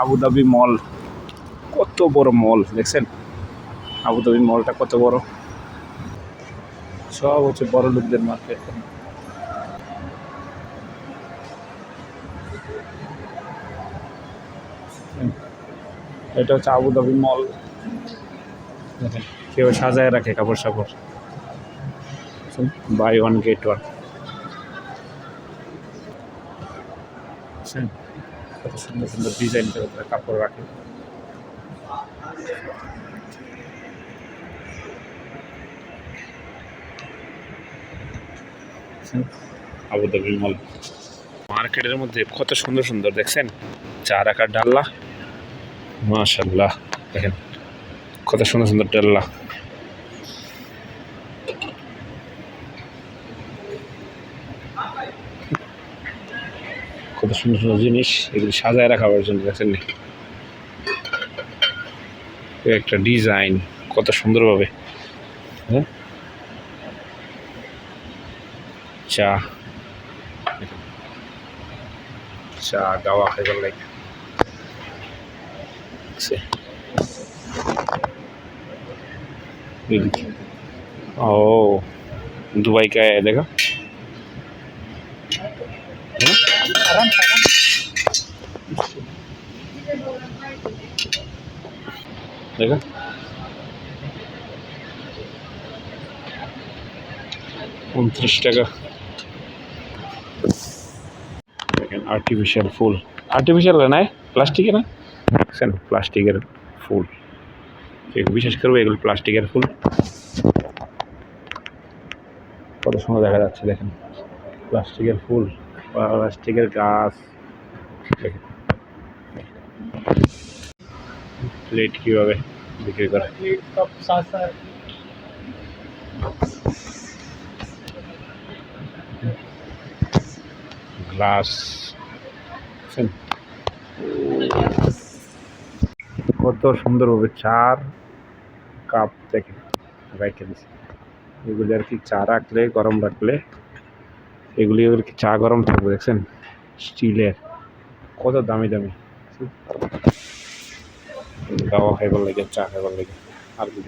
Abu Dhabi মল, কত বড় মল, দেখছেন? আবুধাবি মলটা কত বড়? সব হচ্ছে বড় লোকদের মার্কেট। এটা হচ্ছে আবুধাবি মল। দেখেন, কেউ সাজায় রাখে কাপড় সাপড়। Buy one get one. কত সুন্দর সুন্দর ডিজাইন করে তারা কাপড় রাখে। Abu Dhabi mall. মার্কেটের মধ্যে কত সুন্দর সুন্দর, দেখছেন? চা রাখার ডাল্লা। মাশাল্লাহ দেখেন। কত সুন্দর সুন্দর ডাল্লা। কত সুন্দর সুন্দর জিনিস। এগুলি সাজায় রাখা জন্য দেখেন একটা ডিজাইন, কত সুন্দরভাবে। হ্যাঁ? চা। চা গাওয়া খাইবার লাগে ও দুবাই কা দেখা। আরাম উনত্রিশ টাকা। আর্টিফিশিয়াল ফুল। আর্টিফিশিয়াল নয় প্লাস্টিকের না? দেখছেন প্লাস্টিকের ফুল। বিশেষ করব এগুলো প্লাস্টিকের ফুল। কত সময় দেখা যাচ্ছে, দেখেন। প্লাস্টিকের ফুল। প্লাস্টিকের গাছ দেখেন প্লেট কীভাবে বিক্রি করে গ্লাস দেখছেন কত সুন্দরভাবে চার কাপ দেখেন রেখে দিছে এগুলি আর কি চা রাখলে গরম রাখলে এগুলি ওদের চা গরম থাকবে দেখছেন? স্টিলের। কত দামি দামি। গাওয়া খাইবার লাগে, চা খাইবার লাগে। আর কি